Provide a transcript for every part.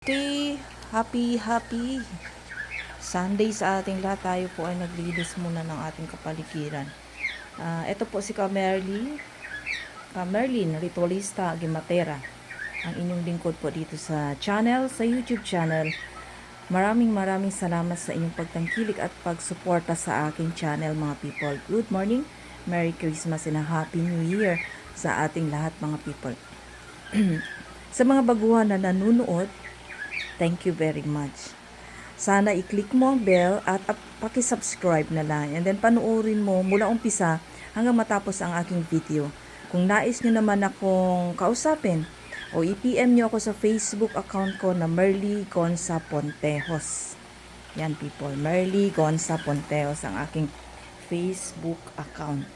Happy, happy, happy Sunday sa ating lahat. Tayo po ay naglilis muna ng ating kapaligiran. Ah, ito po si Kamerly, Kamerlin Ritualista Gimatera. Ang inyong lingkod po dito sa channel, sa YouTube channel. Maraming maraming salamat sa inyong pagtangkilik at pagsuporta sa aking channel mga people. Good morning, Merry Christmas and a Happy New Year sa ating lahat mga people. sa mga baguhan na nanonood, Thank you very much. Sana i-click mo ang bell at ap- paki-subscribe na lang. And then panoorin mo mula umpisa hanggang matapos ang aking video. Kung nais nyo naman akong kausapin o i-PM nyo ako sa Facebook account ko na Merly Gonza Pontejos. Yan people, Merly Gonza Pontejos ang aking Facebook account.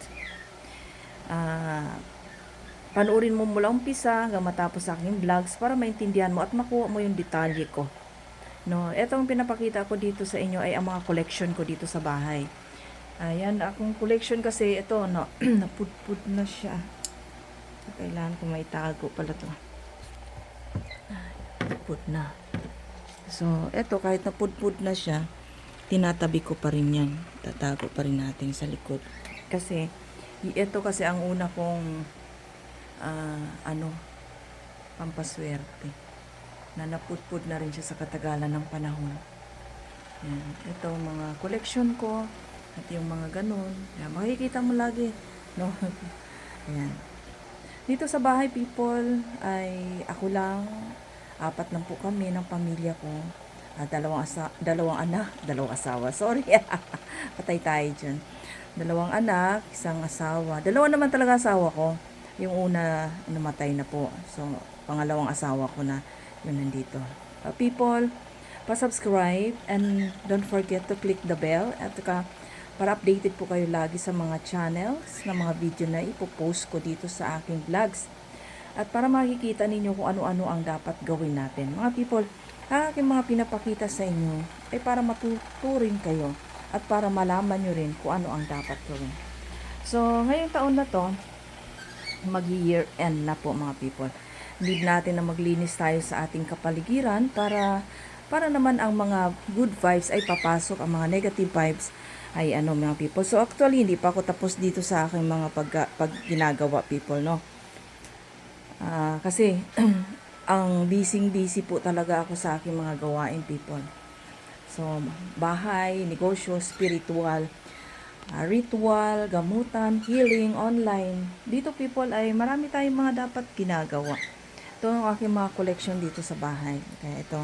Ah, panoorin mo mula umpisa hanggang matapos aking vlogs para maintindihan mo at makuha mo yung detalye ko. No, etong pinapakita ko dito sa inyo ay ang mga collection ko dito sa bahay. Ayan, akong collection kasi ito, no, napudpud na siya. Kailangan ko may tago pala to. Pudpud na. So, eto, kahit napudpud na siya, tinatabi ko pa rin yan. Tatago pa rin natin sa likod. Kasi, ito kasi ang una kong ah, ano, pampaswerte. Na naputpud na rin siya sa katagalan ng panahon. Yan. Ito mga collection ko. At yung mga ganun. Yan. Makikita mo lagi. No? Ayan. Dito sa bahay people ay ako lang. Apat lang po kami ng pamilya ko. Ah, dalawang, asa dalawang anak, dalawang asawa. Sorry. Patay tayo dyan. Dalawang anak, isang asawa. Dalawa naman talaga asawa ko. Yung una, namatay na po. So, pangalawang asawa ko na yun nandito. Uh, people, pa-subscribe and don't forget to click the bell at saka para updated po kayo lagi sa mga channels na mga video na ipopost ko dito sa aking vlogs. At para makikita ninyo kung ano-ano ang dapat gawin natin. Mga people, ang aking mga pinapakita sa inyo ay para matuturin kayo at para malaman nyo rin kung ano ang dapat gawin. So, ngayong taon na to, mag-year end na po mga people. Need natin na maglinis tayo sa ating kapaligiran para para naman ang mga good vibes ay papasok, ang mga negative vibes ay ano mga people. So actually hindi pa ako tapos dito sa aking mga pag, pag ginagawa people no. Ah, kasi ang busy busy po talaga ako sa aking mga gawain people. So bahay, negosyo, spiritual, ah, ritual, gamutan, healing, online. Dito people ay marami tayong mga dapat ginagawa. Ito ang aking mga collection dito sa bahay. Kaya ito.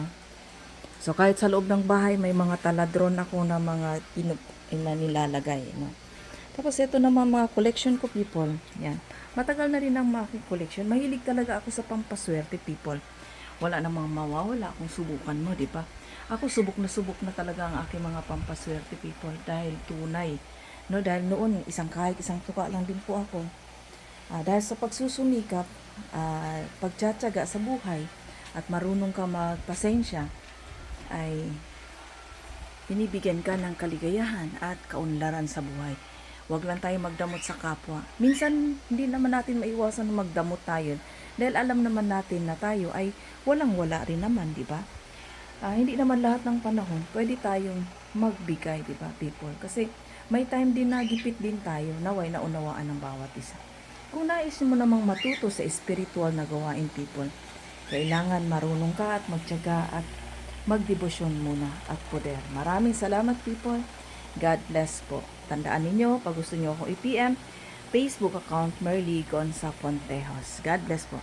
So kahit sa loob ng bahay may mga taladron ako na mga pinup na nilalagay. No? Tapos ito naman mga collection ko people. Yan. Matagal na rin ang aking collection. Mahilig talaga ako sa pampaswerte people. Wala namang mawawala kung subukan mo, di ba? Ako subok na subok na talaga ang aking mga pampaswerte people dahil tunay. No, dahil noon isang kahit isang tuka lang din po ako. Ah, dahil sa pagsusumikap, ah, pagtsatsaga sa buhay at marunong ka magpasensya ay binibigyan ka ng kaligayahan at kaunlaran sa buhay. Huwag lang tayo magdamot sa kapwa. Minsan, hindi naman natin maiwasan na magdamot tayo dahil alam naman natin na tayo ay walang-wala rin naman, di ba? Ah, hindi naman lahat ng panahon pwede tayong magbigay, di ba, people? Kasi may time din na gipit din tayo, naway na unawaan ng bawat isa. Kung nais mo namang matuto sa spiritual na gawain, people, kailangan marunong ka at magtyaga at magdebosyon muna at poder. Maraming salamat, people. God bless po. Tandaan ninyo, pag gusto nyo akong i-PM, Facebook account Merly Gonza Pontejos. God bless po.